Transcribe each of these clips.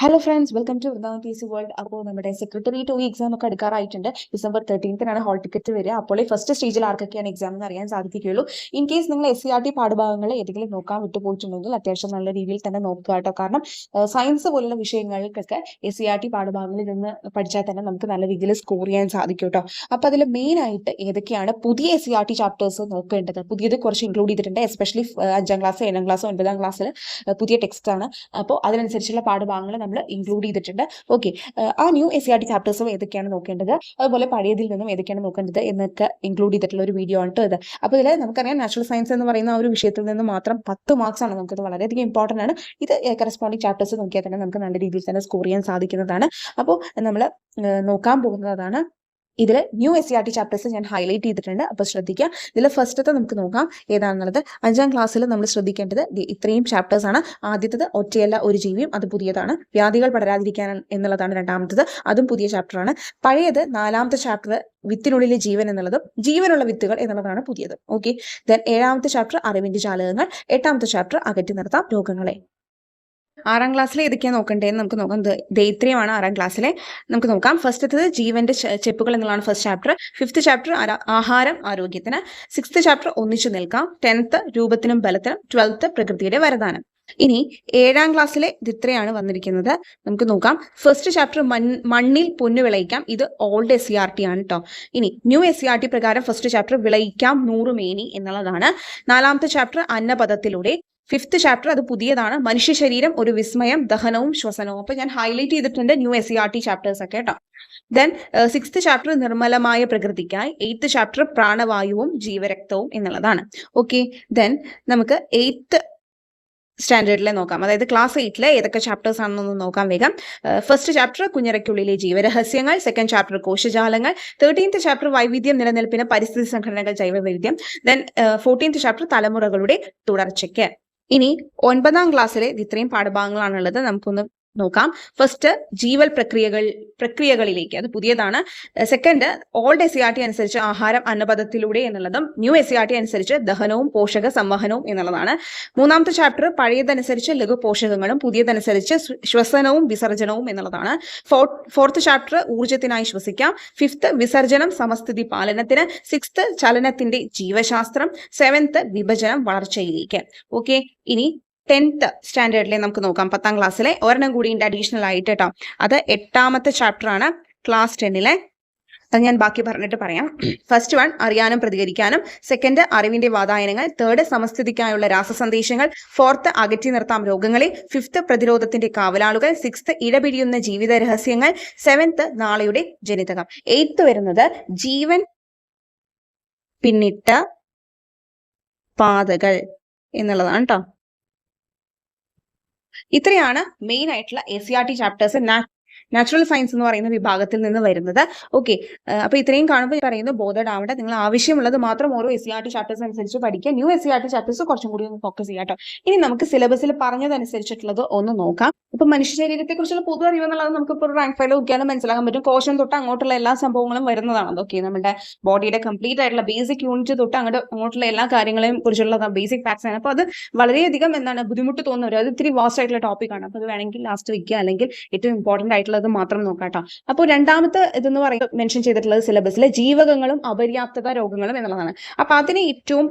Hello friends welcome to Vrindavan P C world അപ്പോൾ നമ്മുടെ secretary to exam ഒക്കെ എടുക്കാറായിട്ടുണ്ട് ഡിസംബർ തേർട്ടീൻത്തിനാണ് ഹോൾ ടിക്കറ്റ് വരിക. അപ്പോൾ ഈ ഫസ്റ്റ് സ്റ്റേജിൽ ആർക്കൊക്കെയാണ് എക്സാം എന്ന് അറിയാൻ സാധിക്കുകയുള്ളൂ. ഇൻ കേസ് നിങ്ങൾ എസ് സി ആർ ടി പാഠഭാഗങ്ങൾ ഏതെങ്കിലും നോക്കാൻ വിട്ടുപോയിട്ടുണ്ടെങ്കിൽ അത്യാവശ്യം നല്ല രീതിയിൽ തന്നെ നോക്കുക കേട്ടോ. കാരണം സയൻസ് പോലുള്ള വിഷയങ്ങൾക്കൊക്കെ എസ് സി ആർ ടി പാഠഭാഗങ്ങളിൽ നിന്ന് പഠിച്ചാൽ തന്നെ നമുക്ക് നല്ല രീതിയിൽ സ്കോർ ചെയ്യാൻ സാധിക്കും കേട്ടോ. അപ്പോൾ അതിൽ മെയിൻ ആയിട്ട് ഏതൊക്കെയാണ് പുതിയ S C R T chapters നോക്കേണ്ടത്? പുതിയത് കുറച്ച് ഇൻക്ലൂഡ് ചെയ്തിട്ടുണ്ട്. എസ്പെഷ്യലി അഞ്ചാം ക്ലാസ് ഏഴാം ക്ലാസ് ഒൻപതാം ക്ലാസ്സിൽ പുതിയ ടെക്സ്റ്റ് ആണ്. അപ്പോൾ അതിനനുസരിച്ചുള്ള പാഠഭാഗങ്ങൾ നമ്മൾ ഇൻക്ലൂഡ് ചെയ്തിട്ടുണ്ട്. ഓക്കെ ആ ന്യൂ എസ് ആർ ടി ചാപ്റ്റേഴ്സും ഏതൊക്കെയാണ് നോക്കേണ്ടത്? അതുപോലെ പഴയതിൽ നിന്നും ഏതൊക്കെയാണ് നോക്കേണ്ടത് എന്നൊക്കെ ഇൻക്ലൂഡ് ചെയ്തിട്ടുള്ള ഒരു വീഡിയോ ആണ് ഇത്. അപ്പോൾ ഇതിൽ നമുക്കറിയാം നാച്ചുറൽ സയൻസ് എന്ന് പറയുന്ന ഒരു വിഷയത്തിൽ നിന്ന് മാത്രം പത്ത് മാർക്സ് ആണ് നമുക്കിത് വളരെയധികം ഇമ്പോർട്ടന്റ് ആണ്. ഇത് കറസ്പോണ്ടിങ് ചാപ്റ്റേഴ്സ് നോക്കിയാൽ തന്നെ നമുക്ക് നല്ല രീതിയിൽ തന്നെ സ്കോർ ചെയ്യാൻ സാധിക്കുന്നതാണ്. അപ്പോൾ നമ്മൾ നോക്കാൻ പോകുന്നതാണ് ഇതിൽ new S C R T chapters ഞാൻ ഹൈലൈറ്റ് ചെയ്തിട്ടുണ്ട്. അപ്പോൾ ശ്രദ്ധിക്കുക ഇതിൽ ഫസ്റ്റത്തെ നമുക്ക് നോക്കാം. ഏതാണെന്നുള്ളത്? അഞ്ചാം ക്ലാസ്സിൽ നമ്മൾ ശ്രദ്ധിക്കേണ്ടത് ഇത്രയും ചാപ്റ്റേഴ്സ് ആണ്. ആദ്യത്തത് ഒറ്റയല്ല ഒരു ജീവിയും അത് പുതിയതാണ്. വ്യാധികൾ പടരാതിരിക്കാൻ എന്നുള്ളതാണ് രണ്ടാമത്തത്. അതും പുതിയ ചാപ്റ്ററാണ് പഴയത് നാലാമത്തെ ചാപ്റ്റർ വിത്തിനുള്ളിലെ ജീവൻ എന്നുള്ളതും ജീവനുള്ള വിത്തുകൾ എന്നുള്ളതാണ് പുതിയത്. ഓക്കെ ദെൻ ഏഴാമത്തെ ചാപ്റ്റർ അറിവിന്റെ ജാലകങ്ങൾ. എട്ടാമത്തെ ചാപ്റ്റർ അകറ്റി നിർത്താം രോഗങ്ങളെ. ആറാം ക്ലാസ്സിലെ ഏതൊക്കെയാണ് നോക്കേണ്ടതെന്ന് നമുക്ക് നോക്കാം. ദൈത്രിയമാണ് ആറാം ക്ലാസ്സിലെ. നമുക്ക് നോക്കാം. ഫസ്റ്റ് ഫസ്റ്റത്തത് ജീവന്റെ ചെപ്പുകൾ എന്നുള്ളതാണ് ഫസ്റ്റ് ചാപ്റ്റർ ഫിഫ്ത്ത് ചാപ്റ്റർ ആഹാരം ആരോഗ്യത്തിന്. സിക്സ്ത് ചാപ്റ്റർ ഒന്നിച്ചു നിൽക്കാം. ടെൻത്ത് രൂപത്തിനും ബലത്തിനും. ട്വൽത്ത് പ്രകൃതിയുടെ വരദാനം. ഇനി ഏഴാം ക്ലാസ്സിലെ ദിത്രയാണ് വന്നിരിക്കുന്നത്. നമുക്ക് നോക്കാം. ഫസ്റ്റ് ചാപ്റ്റർ മണ്ണിൽ പൊന്നു വിളയിക്കാം. ഇത് old S C R T ആണ് കേട്ടോ ഇനി new S C R T പ്രകാരം ഫസ്റ്റ് ചാപ്റ്റർ വിളയിക്കാം നൂറുമേനി എന്നുള്ളതാണ്. നാലാമത്തെ ചാപ്റ്റർ അന്നപദത്തിലൂടെ ഫിഫ്ത്ത് ചാപ്റ്റർ അത് പുതിയതാണ്. മനുഷ്യ ശരീരം ഒരു വിസ്മയം ദഹനവും ശ്വസനവും. അപ്പൊ ഞാൻ ഹൈലൈറ്റ് ചെയ്തിട്ടുണ്ട് new S C R T chapters ഒക്കെ കേട്ടോ. ദെൻ സിക്സ്ത് ചാപ്റ്റർ നിർമ്മലമായ പ്രകൃതിക്കായി എയ്ത്ത് ചാപ്റ്റർ പ്രാണവായുവും ജീവരക്തവും എന്നുള്ളതാണ്. ഓക്കെ ദെൻ നമുക്ക് എയ്ത്ത് സ്റ്റാൻഡേർഡിലെ നോക്കാം. അതായത് ക്ലാസ് എയ്റ്റിലെ ഏതൊക്കെ ചാപ്റ്റേഴ്സ് ആണെന്നൊന്ന് നോക്കാം വേഗം. ഫസ്റ്റ് ചാപ്റ്റർ കുഞ്ഞിറയ്ക്കുള്ളിലെ ജീവരഹസ്യങ്ങൾ സെക്കൻഡ് ചാപ്റ്റർ കോശജാലങ്ങൾ തേർട്ടീൻത്ത് ചാപ്റ്റർ വൈവിധ്യം നിലനിൽപ്പിന് പരിസ്ഥിതി സംഘടനകൾ ജൈവവൈവിധ്യം ദെൻ ഫോർട്ടീൻത്ത് ചാപ്റ്റർ തലമുറകളുടെ തുടർച്ചയ്ക്ക്. ഇനി ഒൻപതാം ക്ലാസ്സിലെ ഇത് ഇത്രയും പാഠഭാഗങ്ങളാണുള്ളത്. നമുക്കൊന്ന് നോക്കാം. ഫസ്റ്റ് ജീവൽ പ്രക്രിയകൾ പ്രക്രിയകളിലേക്ക്. അത് പുതിയതാണ്. Second old S C R T അനുസരിച്ച് ആഹാരം അന്നപഥത്തിലൂടെ എന്നുള്ളതും new S C R T അനുസരിച്ച് ദഹനവും പോഷക സംവഹനവും എന്നുള്ളതാണ്. മൂന്നാമത്തെ ചാപ്റ്റർ പഴയതനുസരിച്ച് ലഘു പോഷകങ്ങളും പുതിയതനുസരിച്ച് ശ്വസനവും വിസർജനവും എന്നുള്ളതാണ്. ഫോർത്ത് ചാപ്റ്റർ ഊർജത്തിനായി ശ്വസിക്കാം. ഫിഫ്ത്ത് വിസർജനം സമസ്ഥിതി പാലനത്തിന്. സിക്സ്ത് ചലനത്തിന്റെ ജീവശാസ്ത്രം. സെവൻത്ത് വിഭജനം വളർച്ചയിലേക്ക്. ഓക്കെ ഇനി ടെൻത്ത് സ്റ്റാൻഡേർഡിലെ നമുക്ക് നോക്കാം. പത്താം ക്ലാസ്സിലെ ഒരെണ്ണം കൂടി ഉണ്ട് അഡീഷണൽ ആയിട്ട് കേട്ടോ അത് എട്ടാമത്തെ ചാപ്റ്റർ ആണ് ക്ലാസ് ടെന്നിലെ അത് ഞാൻ ബാക്കി പറഞ്ഞിട്ട് പറയാം. ഫസ്റ്റ് വൺ അറിയാനും പ്രതികരിക്കാനും. സെക്കൻഡ് അറിവിന്റെ വാതായനങ്ങൾ. തേർഡ് സമസ്ഥിതിക്കായുള്ള രാസസന്ദേശങ്ങൾ. ഫോർത്ത് അകറ്റി നിർത്താം രോഗങ്ങളെ ഫിഫ്ത്ത് പ്രതിരോധത്തിന്റെ കാവലാളുകൾ. സിക്സ്ത് ഇടപിടിയുന്ന ജീവിത രഹസ്യങ്ങൾ. സെവൻത്ത് നാളെയുടെ ജനിതകം. എയ്ത്ത് വരുന്നത് ജീവൻ പിന്നിട്ട പാതകൾ എന്നുള്ളതാണ് കേട്ടോ ഇത്രയാണ് മെയിൻ ആയിട്ടുള്ള S C R T chapters natural science എന്ന് പറയുന്ന വിഭാഗത്തിൽ നിന്ന് വരുന്നത്. ഓക്കെ അപ്പൊ ഇത്രയും കാണുമ്പോൾ പറയുന്നത് ബോധഡ് ആവട്ടെ നിങ്ങൾ ആവശ്യമുള്ളത് മാത്രം ഓരോ S C R T chapters അനുസരിച്ച് പഠിക്കുക. New S C R T chapters കുറച്ചും കൂടി ഒന്ന് ഫോക്കസ് ചെയ്യാം ഇനി നമുക്ക് സിലബസിൽ പറഞ്ഞതനുസരിച്ചിട്ടുള്ളത് ഒന്ന് നോക്കാം. ഇപ്പൊ മനുഷ്യ ശരീരത്തെ കുറിച്ചുള്ള പൊതു അറിവ് എന്നുള്ളത് നമുക്ക് ഇപ്പോൾ റാങ്ക് ഫയൽ നോക്കിയാലും മനസ്സിലാക്കാൻ പറ്റും. കോശം തൊട്ട് അങ്ങോട്ടുള്ള എല്ലാ സംഭവങ്ങളും വരുന്നതാണ്. അതൊക്കെ നമ്മുടെ ബോഡിയുടെ കംപ്ലീറ്റ് ആയിട്ടുള്ള ബേസിക് യൂണിറ്റ് തൊട്ട് അങ്ങോട്ട് അങ്ങോട്ടുള്ള എല്ലാ കാര്യങ്ങളെയും കുറിച്ചുള്ള ബേസിക് ഫാക്ട്സ് ആണ്. അപ്പൊ അത് വളരെയധികം എന്താണ് ബുദ്ധിമുട്ട് തോന്നുന്നവർ അത് ഇത്തിരി വാസ്റ്റ് ആയിട്ടുള്ള ടോപ്പിക് ആണ്. അപ്പൊ അത് വേണമെങ്കിൽ ലാസ്റ്റ് വെക്കുക. അല്ലെങ്കിൽ ഏറ്റവും ഇമ്പോർട്ടന്റ് ആയിട്ടുള്ളത് മാത്രം നോക്കാട്ടോ അപ്പോൾ രണ്ടാമത്തെ ഇതെന്ന് പറയുന്നത് മെൻഷൻ ചെയ്തിട്ടുള്ളത് സിലബസിലെ ജീവകങ്ങളും അപര്യാപ്തത രോഗങ്ങളും എന്നുള്ളതാണ്. അപ്പൊ അതിന് ഏറ്റവും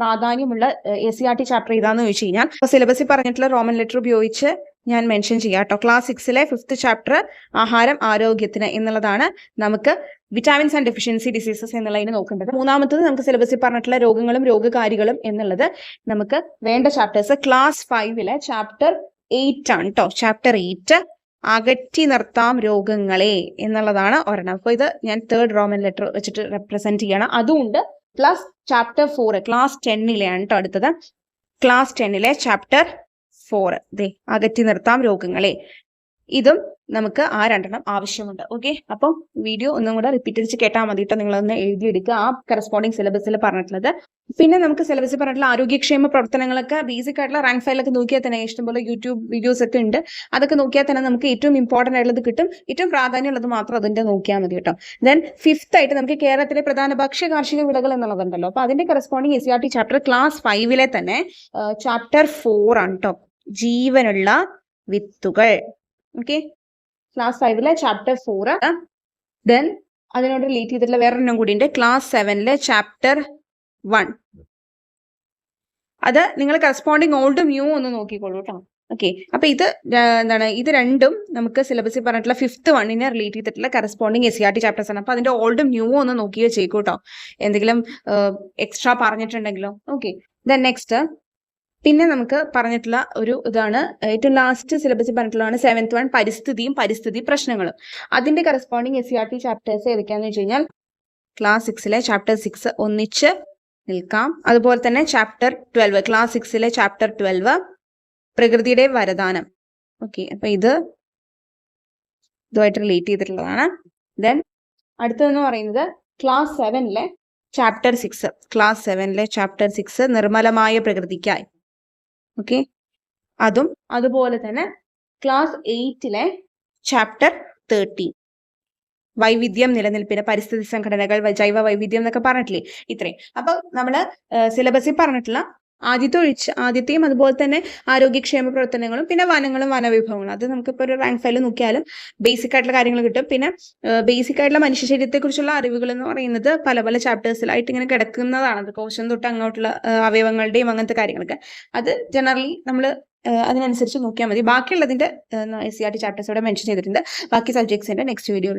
പ്രാധാന്യമുള്ള A C R T chapter ഏതാന്ന് ചോദിച്ചു കഴിഞ്ഞാൽ സിലബസിൽ പറഞ്ഞിട്ടുള്ള റോമൻ ലെറ്റർ ഉപയോഗിച്ച് ഞാൻ മെൻഷൻ ചെയ്യാം കേട്ടോ ക്ലാസ് സിക്സിലെ ഫിഫ്ത് ചാപ്റ്റർ ആഹാരം ആരോഗ്യത്തിന് എന്നുള്ളതാണ് നമുക്ക് വിറ്റാമിൻസ് ആൻഡ് ഡെഫിഷ്യൻസി ഡിസീസസ് എന്നുള്ളതിന് നോക്കേണ്ടത്. മൂന്നാമത്തത് നമുക്ക് സിലബസിൽ പറഞ്ഞിട്ടുള്ള രോഗങ്ങളും രോഗകാരികളും എന്നുള്ളത് നമുക്ക് വേണ്ട ചാപ്റ്റേഴ്സ് ക്ലാസ് ഫൈവിലെ ചാപ്റ്റർ എയ്റ്റ് ആണ് കേട്ടോ ചാപ്റ്റർ എയ്റ്റ് അകറ്റി നിർത്താം രോഗങ്ങളെ എന്നുള്ളതാണ് ഒരെണ്ണം. അപ്പോൾ ഇത് ഞാൻ തേർഡ് റോമൻ ലെറ്റർ വെച്ചിട്ട് റെപ്രസെന്റ് ചെയ്യണം. അതുകൊണ്ട് പ്ലസ് ചാപ്റ്റർ ഫോർ ക്ലാസ് ടെന്നിലെയാണ് കേട്ടോ അടുത്തത്. ക്ലാസ് ടെന്നിലെ ചാപ്റ്റർ ഫോർ ദേ അകറ്റി നിർത്താം രോഗങ്ങളെ. ഇതും നമുക്ക് ആ രണ്ടെണ്ണം ആവശ്യമുണ്ട്. ഓക്കെ അപ്പം വീഡിയോ ഒന്നും കൂടെ റിപ്പീറ്റ് ചെയ്ത് കേട്ടാൽ മതി കേട്ടോ നിങ്ങളൊന്ന് എഴുതിയെടുക്കുക ആ കറസ്പോണ്ടിങ് സിലബസിൽ പറഞ്ഞിട്ടുള്ളത്. പിന്നെ നമുക്ക് സിലബസിൽ പറഞ്ഞിട്ടുള്ള ആരോഗ്യക്ഷേമ പ്രവർത്തനങ്ങളൊക്കെ ബേസിക് ആയിട്ടുള്ള റാങ്ക് ഫയലൊക്കെ നോക്കിയാൽ തന്നെ ഇഷ്ടംപോലെ യൂട്യൂബ് വീഡിയോസ് ഒക്കെ ഉണ്ട്. അതൊക്കെ നോക്കിയാൽ തന്നെ നമുക്ക് ഏറ്റവും ഇമ്പോർട്ടന്റ് ആയിട്ടുള്ളത് കിട്ടും. ഏറ്റവും പ്രാധാന്യമുള്ളത് മാത്രം അതിന്റെ നോക്കിയാൽ മതി കേട്ടോ ദെൻ ഫിഫ്ത്ത് ആയിട്ട് നമുക്ക് കേരളത്തിലെ പ്രധാന ഭക്ഷ്യ കാർഷിക വിളകൾ എന്നുള്ളതുണ്ടല്ലോ. അപ്പൊ അതിന്റെ corresponding S R T chapter class ഫൈവിലെ തന്നെ ചാപ്റ്റർ ഫോർ ആണ് കേട്ടോ ജീവനുള്ള വിത്തുകൾ. ഓക്കെ ക്ലാസ് ഫൈവിലെ ചാപ്റ്റർ ഫോർ ദെൻ അതിനോട് റിലേറ്റ് ചെയ്തിട്ടുള്ള വേറൊരെണ്ണം കൂടി ഉണ്ട് ക്ലാസ് സെവനിലെ ചാപ്റ്റർ വൺ അത് നിങ്ങൾ കറസ്പോണ്ടിങ് ഓൾഡ് ന്യൂ ഒന്ന് നോക്കിക്കോളൂ കേട്ടോ ഓക്കെ അപ്പൊ ഇത് എന്താണ് ഇത് രണ്ടും നമുക്ക് സിലബസിൽ പറഞ്ഞിട്ടുള്ള ഫിഫ്ത്ത് വണ്ണിനെ റിലേറ്റ് ചെയ്തിട്ടുള്ള corresponding S C R T chapters ആണ്. അപ്പൊ അതിന്റെ ഓൾഡും ന്യൂ ഒന്ന് നോക്കിയോ കേട്ടോ എന്തെങ്കിലും എക്സ്ട്രാ പറഞ്ഞിട്ടുണ്ടെങ്കിലോ. ഓക്കെ ദെൻ നെക്സ്റ്റ് പിന്നെ നമുക്ക് പറഞ്ഞിട്ടുള്ള ഒരു ഇതാണ്. ഏറ്റവും ലാസ്റ്റ് സിലബസ് പറഞ്ഞിട്ടുള്ളതാണ് സെവൻത്ത് വൺ പരിസ്ഥിതിയും പരിസ്ഥിതി പ്രശ്നങ്ങളും. അതിന്റെ corresponding S C R T chapters ഏതൊക്കെയാന്ന് വെച്ച് കഴിഞ്ഞാൽ ക്ലാസ് സിക്സിലെ ചാപ്റ്റർ സിക്സ് ഒന്നിച്ച് നിൽക്കാം. അതുപോലെ തന്നെ ചാപ്റ്റർ ട്വൽവ് ക്ലാസ് സിക്സിലെ ചാപ്റ്റർ ട്വൽവ് പ്രകൃതിയുടെ വരദാനം. ഓക്കെ അപ്പൊ ഇത് ഇതുമായിട്ട് റിലേറ്റ് ചെയ്തിട്ടുള്ളതാണ്. ദെൻ അടുത്തതെന്ന് പറയുന്നത് ക്ലാസ് സെവനിലെ ചാപ്റ്റർ സിക്സ് ക്ലാസ് സെവനിലെ ചാപ്റ്റർ സിക്സ് നിർമ്മലമായ പ്രകൃതിക്കായി. ഓക്കെ അതും അതുപോലെ തന്നെ ക്ലാസ് എയ്റ്റിലെ ചാപ്റ്റർ തേർട്ടീൻ വൈവിധ്യം നിലനിൽപ്പിന് പരിസ്ഥിതി സംഘടനകൾ ജൈവ വൈവിധ്യം എന്നൊക്കെ പറഞ്ഞിട്ടില്ലേ? ഇത്രയും. അപ്പൊ നമ്മൾ സിലബസിൽ പറഞ്ഞിട്ടുള്ള ആദ്യത്തെ ഒഴിച്ച് ആദ്യത്തെയും അതുപോലെ തന്നെ ആരോഗ്യക്ഷേമ പ്രവർത്തനങ്ങളും പിന്നെ വനങ്ങളും വനവിഭവങ്ങളും. അത് നമുക്കിപ്പോൾ ഒരു റാങ്ക് ഫയൽ നോക്കിയാലും ബേസിക് ആയിട്ടുള്ള കാര്യങ്ങൾ കിട്ടും. പിന്നെ ബേസിക് ആയിട്ടുള്ള മനുഷ്യ ശരീരത്തെക്കുറിച്ചുള്ള അറിവുകൾ എന്ന് പറയുന്നത് പല പല ചാപ്റ്റേഴ്സിലായിട്ട് ഇങ്ങനെ കിടക്കുന്നതാണ്. അത് കോശം തൊട്ട് അങ്ങോട്ടുള്ള അവയവങ്ങളുടെയും അങ്ങനത്തെ കാര്യങ്ങളൊക്കെ. അത് ജനറലി നമ്മൾ അതിനനുസരിച്ച് നോക്കിയാൽ മതി. ബാക്കിയുള്ളതിന്റെ സി ആർ ടി ചാപ്റ്റേഴ്സ് ഇവിടെ മെൻഷൻ ചെയ്തിട്ടുണ്ട്. ബാക്കി സബ്ജക്ട്സിന്റെ നെക്സ്റ്റ് വീഡിയോയിൽ